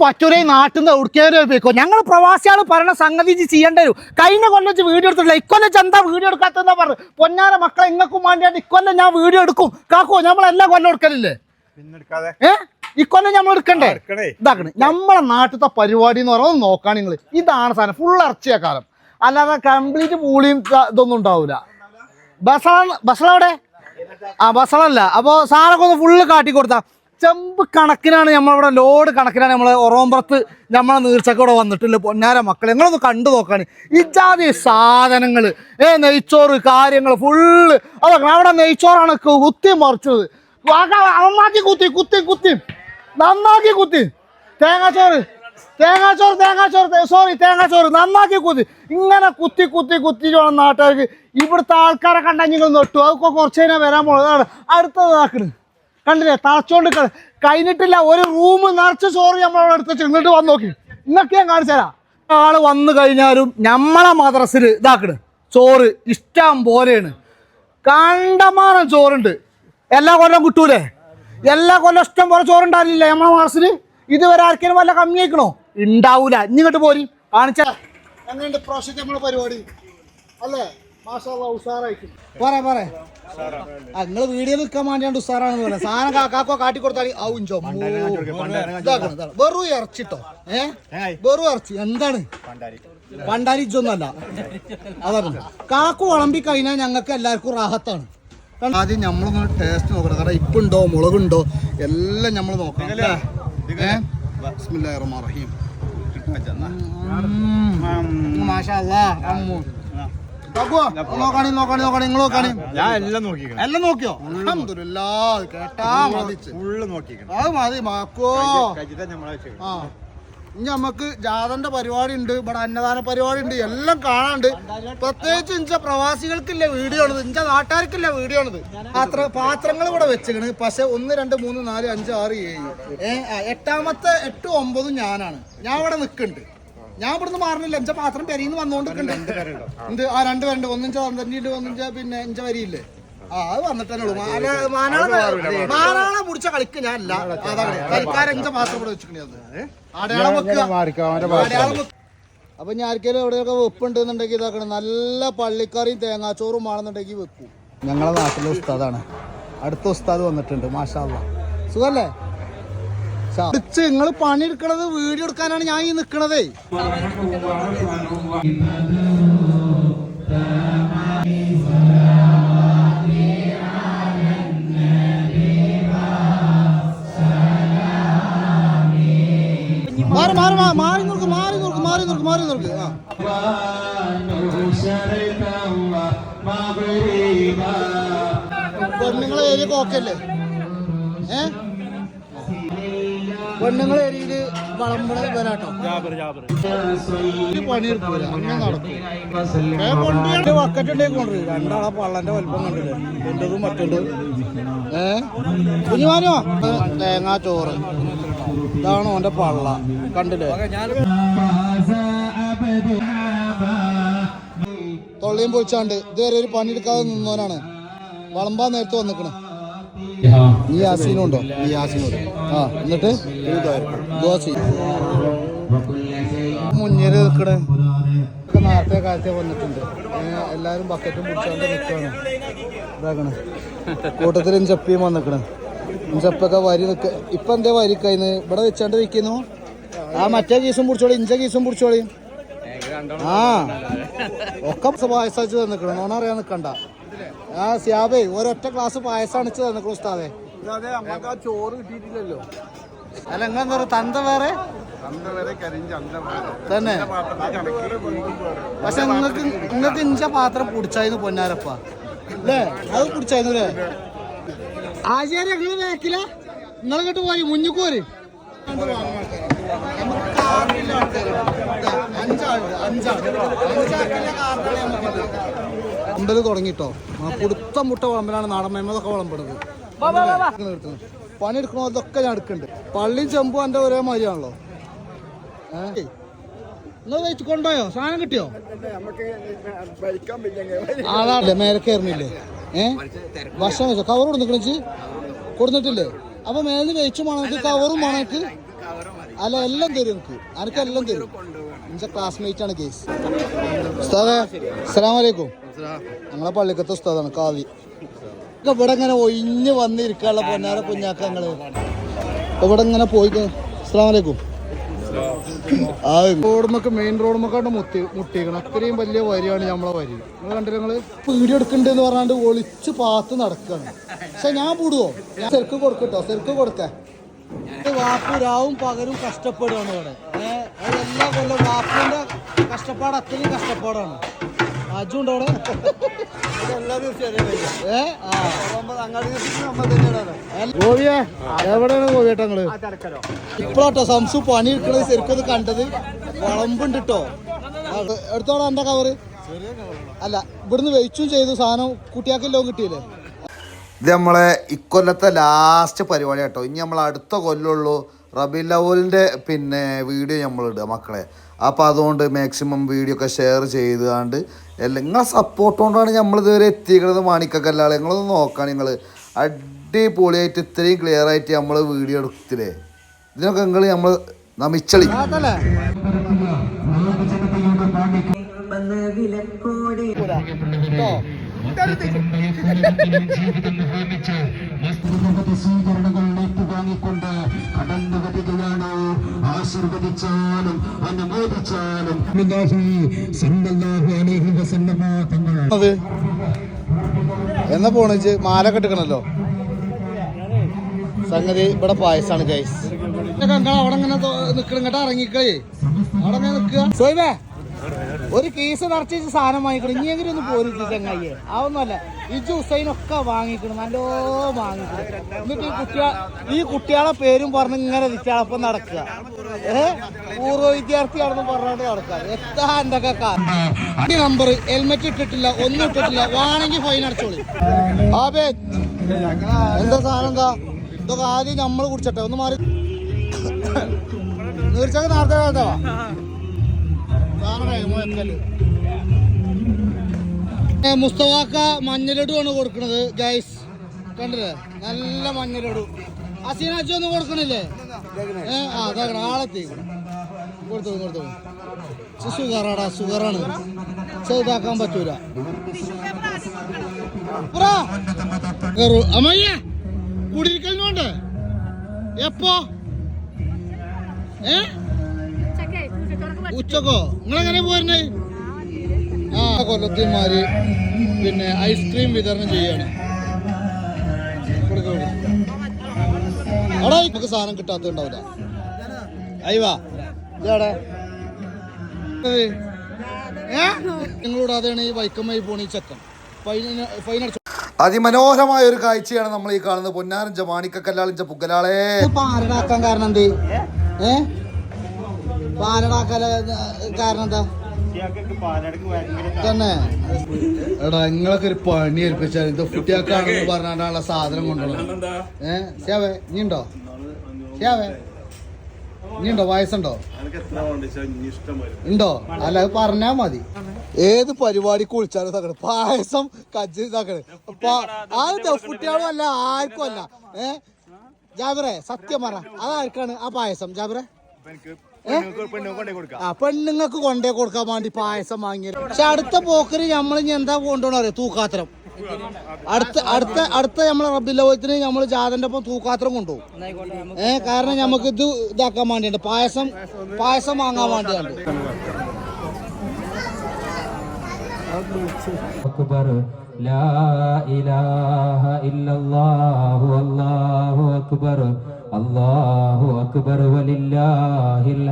പറ്റൂലേ നാട്ടിൽ നിന്ന് എവിടേക്കാരും പോയിക്കോ ഞങ്ങൾ പ്രവാസികൾ പറയുന്ന സംഗതി ചെയ്യേണ്ടി വരും. കഴിഞ്ഞ കൊല്ലം വെച്ച് വീഡിയോ എടുത്തില്ല ഇക്കൊല്ലം ഇജ്ജ് വീഡിയോ എടുക്കാത്തെന്നാ പറഞ്ഞു പൊന്നാര മക്കളെ ഇങ്ങക്കും വേണ്ടിയാണ് ഇക്കൊല്ലം ഞാൻ വീഡിയോ എടുക്കും. കാക്കോ നമ്മൾ എല്ലാ കൊല്ലം എടുക്കലില്ലേ? ഏ? ഇക്കൊല്ലം നമ്മൾ എടുക്കണ്ടേ? ഇതാക്കണ്. നമ്മളെ നാട്ടിലത്തെ പരിപാടി എന്ന് പറയുന്നത് നോക്കാൻ നിങ്ങൾ ഇതാണ് സാധനം. ഫുൾ ഇറച്ചിയ കാലം. അല്ലാതെ കംപ്ലീറ്റ് പൂളിയും ഇതൊന്നും ഉണ്ടാവില്ല ബസള ബസളവിടെ ആ ബസളല്ല അപ്പോൾ സാറൊക്കെ ഒന്ന് ഫുള്ള് കാട്ടി കൊടുത്താ ചെമ്പ് കണക്കിനാണ് നമ്മളിവിടെ ലോഡ് കണക്കിനാണ് നമ്മളെ ഒറോമ്പുറത്ത് നമ്മളെ നീർച്ചക്കൂടെ വന്നിട്ടില്ല പൊന്നാര മക്കളെ നിങ്ങളൊന്ന് കണ്ടു നോക്കാണ്. ഇജാതി സാധനങ്ങൾ ഏ നെയ്ച്ചോറ് കാര്യങ്ങൾ ഫുള്ള് അതൊക്കെ അവിടെ നെയ്ച്ചോറാണ് കുത്തി മറിച്ചത്. നന്നാക്കി കുത്തി കുത്തി കുത്തി. നന്നാക്കി കുത്തി. തേങ്ങാച്ചോറ് തേങ്ങാച്ചോറ് തേങ്ങാച്ചോറ് സോറി തേങ്ങാച്ചോറ്. നന്നാക്കി കുത്തി. ഇങ്ങനെ കുത്തി കുത്തി കുത്തി നാട്ടുകാർക്ക്. ഇവിടുത്തെ ആൾക്കാരെ കണ്ടാൽ നിങ്ങൾ നെട്ടു. അതൊക്കെ കുറച്ച് കഴിഞ്ഞാൽ വരാൻ പോകുന്നത് അടുത്തതാക്കണ് കണ്ടില്ലേ? തളച്ചോണ്ട് കഴിഞ്ഞിട്ടില്ല ഒരു റൂം നിറച്ച് സോറി നമ്മളവിടെ എടുത്ത് ചെന്നിട്ട് വന്ന് നോക്കി. ഇന്നൊക്കെ ഞാൻ കാണിച്ചു തരാം. ആൾ വന്നു കഴിഞ്ഞാലും നമ്മളെ മദ്രസിൽ ഇതാക്കണ്. ചോറ് ഇഷ്ടം പോലെയാണ്. കണ്ടമാനം ചോറുണ്ട്. എല്ലാ കൊല്ലം കിട്ടൂലേ? എല്ലാ കൊല്ലം ഇഷ്ടം പോലെ ചോറുണ്ടാവില്ലേ നമ്മളെ മദ്രസിൽ ഇതുവരെ ആർക്കെങ്കിലും വല്ല കമ്മി ആയിക്കണോ? ഉണ്ടാവൂല. ഇനി ഇങ്ങോട്ട് പോരി. കാണിച്ചാ എങ്ങനെയുണ്ട് പ്രാവശ്യത്തെ നമ്മളെ പരിപാടി? അല്ലേ? പറയാ ആ നിങ്ങൾ വീഡിയോ നിൽക്കാൻ വേണ്ടിയാണ് ഉസാറാണെന്ന് പറയാം സാധനം കാക്കോ കാട്ടി കൊടുത്താൽ ആവുഞ്ചോ വെറും ഇറച്ചിട്ടോ? ഏ? വെറും ഇറച്ചി. എന്താണ്? പണ്ടാരി. ഇജ്ജൊന്നല്ല അതാണ്. കാക്കു വളമ്പി കഴിഞ്ഞാൽ ഞങ്ങൾക്ക് എല്ലാവർക്കും റാഹത്താണ്. ആദ്യം നമ്മളൊന്ന് ടേസ്റ്റ് നോക്കണം. കാരണം ഇപ്പുണ്ടോ മുളകുണ്ടോ എല്ലാം നമ്മൾ നോക്കണം? ബിസ്മില്ലാഹിർ റഹീം. മാഷാ അല്ലാ. അമ്മു. ജാതന്റെ നോക്കാണി നോക്കാണി നോക്കാണി. നിങ്ങൾ നോക്കാണി. ഞാൻ എല്ലാം നോക്കി എല്ലാം നോക്കിയോ? അൽഹംദുലില്ലാ കേട്ടാ മതിച്ച് ഫുള്ള് നോക്കിക്കണം അത് മതി മാക്കോ. കഴിച്ചിട്ട് നമ്മളെ ചെയ്യും. ആ. ഇനി നമുക്ക് ജാഥന്റെ പരിപാടി ഉണ്ട് ഇവിടെ അന്നദാന പരിപാടി ഉണ്ട് എല്ലാം കാണാണ്ട് പ്രത്യേകിച്ച് ഇഞ്ച പ്രവാസികൾക്കില്ല വീഡിയോ ആണിത് ഇഞ്ച നാട്ടുകാർക്കില്ല വീഡിയോ ആണിത് പാത്ര പാത്രങ്ങൾ ഇവിടെ വെച്ചിക്കണ്. പക്ഷെ ഒന്ന് രണ്ട് മൂന്ന് നാല് അഞ്ച് ആറ് ഏഴ് എട്ടാമത്തെ എട്ടും ഒമ്പതും ഞാനാണ്. ഞാൻ ഇവിടെ നിൽക്കുന്നുണ്ട്. ഞാൻ ഇവിടുന്ന് മാറണില്ല. എന്റെ പാത്രം പെരിന്ന് വന്നോണ്ടിരിക്കുന്നുണ്ട് എന്ത് ആ രണ്ട് പേരുണ്ട്. ഒന്നിഞ്ച പന്ത്രണ്ടിണ്ട് ഒന്നിഞ്ച പിന്നെ എന്റെ വരിയില്ലേ ആ അത് വന്നിട്ട് തന്നെ ഉള്ളൂ മാന- മാനാളെ മാനാളെ മുടിച്ച കളിക്ക് ഞാനല്ല അല്ല. കളിക്കാരൻ ഇഞ്ച പാത്രം ഇവിടെ അത്. അടയാളം വെക്കുക. അടയാളം അപ്പൊ ഞാൻ ആർക്കെങ്കിലും എവിടെയൊക്കെ വെപ്പുണ്ടെന്നുണ്ടെങ്കിൽ ഇതാക്കണം. നല്ല പള്ളിക്കറിയും തേങ്ങാച്ചോറും ആണെന്നുണ്ടെങ്കിൽ വെക്കും. ഞങ്ങളെ നാട്ടിലെ ഉസ്താദാണ്. അടുത്ത ഉസ്താദ് വന്നിട്ടുണ്ട്. മാഷാ സുഖല്ലേ? നിങ്ങൾ പണിയെടുക്കണത് വീഡിയോ എടുക്കാനാണ് ഞാൻ ഈ നിക്കണതേ. മാറി മാറി മാറി നോക്ക് മാറി നോക്ക് മാറി നോക്ക് മാറി നോക്ക് ആ. പെണ്ണുങ്ങളെ ഏരിയ ഓക്കെ അല്ലേ? ഏ? പെണ്ണുങ്ങളെ ഏരിയയിൽ വളമ്പള വരാട്ടോ പണിയെടുക്കൂല. അങ്ങനെ നടക്കും ബക്കറ്റ് ഉണ്ടെങ്കിൽ കൊണ്ടുവരും രണ്ടാളെ പള്ളന്റെ വലിപ്പം കണ്ടില്ലേ? എന്റതും മറ്റുണ്ട് ഏ? കുഞ്ഞുമാനോ? തേങ്ങാ ചോറ്. ഇതാണ് ഓന്റെ പള്ള. കണ്ടില്ലേ? തൊള്ളിയും പൊളിച്ചാണ്ട് ഇതുവരെ ഒരു പണിയെടുക്കാതെ നിന്നവനാണ്. വളമ്പാൻ നേരത്തെ വന്നിക്കണ്. ഈ യാസീനും ഉണ്ടോ. ഈ യാസീനും ആ എന്നിട്ട് ദോശ മുന്നിൽ നിൽക്കണേ. ഒക്കെ നേരത്തെ കാലത്തെ വന്നിട്ടുണ്ട്. എല്ലാവരും ബക്കറ്റും പിടിച്ചോണ്ട് നിൽക്കുകയാണ്. ഇതാക്കണേ. കൂട്ടത്തിൽ ഇഞ്ചപ്പിയും വന്നിക്കണ്. ഇഞ്ചപ്പൊക്കെ വരി നിൽക്ക ഇപ്പൊ എന്തേ വരി കഴിഞ്ഞ് ഇവിടെ വെച്ചാണ്ട് നിൽക്കുന്നു ആ മറ്റേ കീസും പിടിച്ചോളി. ഇഞ്ച കീസും പിടിച്ചോളി. ആ. ഒക്കെ പായസം തന്നിക്കണം. ഓണറിയാൻ നിൽക്കണ്ട ആ സിയാബേ ഒരൊറ്റ ക്ലാസ് പായസം അണിച്ചു തന്നിക്കണം ഉസ്താദേ. ചോറ് കിട്ടിയിട്ടില്ലല്ലോ. അല്ല എങ്ങനെ പറയാ തന്ത വേറെ? തന്നെ. പക്ഷെ നിങ്ങൾക്ക് നിങ്ങൾക്ക് ഇഞ്ച പാത്രം പിടിച്ചായിരുന്നു പൊന്നാരപ്പ. അല്ലേ? അത് പിടിച്ചായിരുന്നു അല്ലേ? ആചാര്യ നിങ്ങൾ വേക്കില്ല നിങ്ങൾ ഇങ്ങോട്ട് പോയി മുന്നിക്കോര് ഉണ്ടൽ തുടങ്ങിട്ടോ. കൊടുത്ത മുട്ട വിളമ്പലാണ് നാടൻ മേമതൊക്കെ എടുക്കണോ അതൊക്കെ ഞാൻ എടുക്കുന്നുണ്ട്. പള്ളിയും ചെമ്പും എന്റെ ഒരേ മാതിരിയാണല്ലോ. ഏഹ് നിങ്ങൾ വെച്ച് കൊണ്ടുപോയോ? സാധനം കിട്ടിയോ? ആളാണല്ലേ മേലെ കയറുന്നില്ലേ? ഏ? ഭക്ഷണം വെച്ചോ? കവർ കൊടുക്കണിച്ച് കൊടുത്തിട്ടില്ലേ? അപ്പൊ മേലിൽ വെച്ചു മണക്ക് കവറും മണക്ക് അല്ല എല്ലാം തരും എനിക്ക്. അനക്ക് എല്ലാം തരും? എന്റെ ക്ലാസ്മേറ്റ് ആണ് കേസ്. അസ്സാം അലൈക്കും. ഞങ്ങളെ പള്ളിക്കത്തെ ഉസ്താദാണ് കാവി ഇവിടെ ഇങ്ങനെ ഒഴിഞ്ഞ് വന്നിരിക്കാനുള്ള പൊന്നാര കുഞ്ഞാക്കങ്ങൾ. ഇവിടെ ഇങ്ങനെ പോയി അസ്സലാമു അലൈക്കും. ആ റോഡുമൊക്കെ മെയിൻ റോഡുമൊക്കെ മുത്തി മുട്ടിക്കണം. അത്രയും വലിയ വരിയാണ് നമ്മളെ വരി. നിങ്ങൾ കണ്ടില്ല നിങ്ങൾ? പീടിയെടുക്കണ്ടെന്ന് പറഞ്ഞാണ്ട് ഒളിച്ച് പാത്ത് നടക്കാണ്. പക്ഷെ ഞാൻ പൂടുവോ? ഞാൻ സെർക്ക് കൊടുക്കട്ടോ സെർക്ക് കൊടുക്കാൻ വാപ്പുരാവും പകരും കഷ്ടപ്പെടുകയാണ് ഇവിടെ. എല്ലാ കൊല്ലം വാപ്പുവിന്റെ കഷ്ടപ്പാട് അത്രയും കഷ്ടപ്പാടാണ്. അവിടെ ആ. ഗോപിയെ എവിടെയാണ് ഗോപിയേട്ടങ്ങൾ ഇപ്പോഴാട്ടോ സംസു പണി എടുക്കണത് ശരിക്കും കണ്ടത്. വളമ്പുണ്ട് കേട്ടോ എടുത്തോളാം എന്റെ കവറ് അല്ല ഇവിടുന്ന് വെയിച്ചും ചെയ്തു സാധനം കുട്ടിയാക്കെല്ലോ കിട്ടിയില്ലേ? ഇത് നമ്മളെ ഇക്കൊല്ലത്തെ ലാസ്റ്റ് പരിപാടി കേട്ടോ ഇനി നമ്മൾ അടുത്ത കൊല്ലമുള്ളൂ റബി ലവലിന്റെ പിന്നെ വീഡിയോ നമ്മൾ ഇടുക മക്കളെ. അപ്പോൾ അതുകൊണ്ട് മാക്സിമം വീഡിയോ ഒക്കെ ഷെയർ ചെയ്തുകൊണ്ട് എല്ലാം നിങ്ങളെ സപ്പോർട്ട് കൊണ്ടാണ് നമ്മൾ ഇതുവരെ എത്തിക്കുന്നത് മാണിക്കല്ലാളെ നിങ്ങളൊന്ന് നോക്കാം നിങ്ങൾ അടിപൊളിയായിട്ട് ഇത്രയും ക്ലിയർ ആയിട്ട് നമ്മൾ വീഡിയോ എടുത്തില്ലേ? ഇതിനൊക്കെ നിങ്ങൾ നമ്മൾ നമിച്ചളി. അതല്ലേ ഏറ്റുവാങ്ങിക്കൊണ്ട് കടന്നു വരികയാണ് ആശീർവദിച്ചാലും അനുമോദിച്ചാലും. സല്ലല്ലാഹു അലൈഹി വസല്ലമ തങ്ങൾ അത് എന്നാ പോണെച്ച് മാല കെട്ടിക്കണല്ലോ സംഗതി ഇവിടെ പായസാണ് ഗൈസ് അവിടെ ഇങ്ങനെ നിക്കണം കേട്ടോ ഇറങ്ങിക്കളേ അവിടെ ഇങ്ങനെ നിക്കുക ഒരു കേസ് നിറച്ച് സാധനം വാങ്ങിക്കണം. ഇനിയെങ്കിലും ഒന്ന് പോരിച്ചു ചങ്ങായി അതൊന്നുമല്ല ഈ ഹുസൈനൊക്കെ വാങ്ങിക്കണം. നല്ലോ വാങ്ങിക്കണം. എന്നിട്ട് ഈ കുട്ടിയാ ഈ കുട്ടികളെ പേരും പറഞ്ഞ് ഇങ്ങനെ വിറ്റാളപ്പം നടക്കുക. ഏഹ് പൂർവ വിദ്യാർത്ഥിയാണെന്ന് പറഞ്ഞാണ്ട് നടക്കുക. എത്താ എന്തൊക്കെ ഈ നമ്പർ ഹെൽമെറ്റ് ഇട്ടിട്ടില്ല ഒന്നും ഇട്ടിട്ടില്ല. വേണമെങ്കിൽ ഫൈൻ അടച്ചോളി. ആബേ എന്താ സാധനം എന്താ? ഇതൊക്കെ ആദ്യം നമ്മൾ കുടിച്ചട്ടെ. ഒന്ന് മാറി തീർച്ചയായും നേരത്തെ വേണ്ടോ മഞ്ഞലഡു ആണ് കൊടുക്കണത് ഗൈസ് കണ്ടില്ലേ? നല്ല മഞ്ഞലഡു. അസീനാച്ചി ഒന്നും കൊടുക്കണില്ലേ? ഏ ആ അതാകണം. ആളെത്തി കൊടുത്തു കൊടുത്തു. സുഖറാടാ സുഖറാണ്. ചെയ്താക്കാൻ പറ്റൂല. അമ്മയ്യ കുടിയിരിക്കലിനുണ്ട് എപ്പോ? ഏ? ഉച്ചക്കോ? നിങ്ങളെങ്ങനെ പോരുന്നേ? ആ കൊല്ലത്തിന്മാര് പിന്നെ ഐസ്ക്രീം വിതരണം ചെയ്യാണ്. അവിടെ നമുക്ക് സാധനം കിട്ടാത്ത ഉണ്ടാവില്ല അയ്യവാ ഇതാടെ ഈ വൈക്കമ്മായി പോണി ചക്കൻ. ഫൈന ഫൈൻ അടിച്ചു അതിമനോഹരമായ ഒരു കാഴ്ചയാണ് നമ്മൾ ഈ കാണുന്നത് പൊന്നാരഞ്ച മാണിക്കല്ലാളിഞ്ച പുക്കലാളെ കാരണം എന്ത്? ഏ? തന്നെ. എടാ നിങ്ങളൊക്കെ ഒരു പണി ഏൽപ്പിച്ചാൽ ഇത് കുട്ടിയാക്കാണെന്ന് പറഞ്ഞാണ്ടുള്ള സാധനം കൊണ്ടുള്ളത് ഏ ശ്യാവേ നീ ഉണ്ടോ ശ്യാവേ നീ ഉണ്ടോ വയസ്സുണ്ടോ? ഉണ്ടോ? അല്ല അത് പറഞ്ഞാ മതി. ഏത് പരിപാടിക്ക് വിളിച്ചാലും തകട് പായസം കജ്ജി തകട് ആ കുട്ടികളും അല്ല ആർക്കും അല്ല ഏ? ജാബിറെ സത്യം പറ. അതാർക്കാണ് ആ പായസം? ജാബിറെ? ആ പെണ്ണുങ്ങൾക്ക് കൊണ്ടേ കൊടുക്കാൻ വേണ്ടി പായസം വാങ്ങി പക്ഷെ അടുത്ത പോക്കറ് നമ്മൾ എന്താ കൊണ്ടുപോകണം അറിയാം? തൂക്കാത്തരം. അടുത്ത അടുത്ത അടുത്ത നമ്മളെ റബ്ബില്ലത്തിന് നമ്മൾ ജാതന്റെ ഒപ്പം തൂക്കാത്രം കൊണ്ടുപോകും. ഏഹ് കാരണം നമുക്ക് ഇത് ഇതാക്കാൻ വേണ്ടിയുണ്ട്. പായസം പായസം വാങ്ങാൻ വേണ്ടിയാണ് അക്ബർ ലാ ഇലാഹ ഇല്ലല്ലാഹു അല്ലാഹു അക്ബർ. അള്ളാഹു അക്ബർ വലില്ലാഹിൽ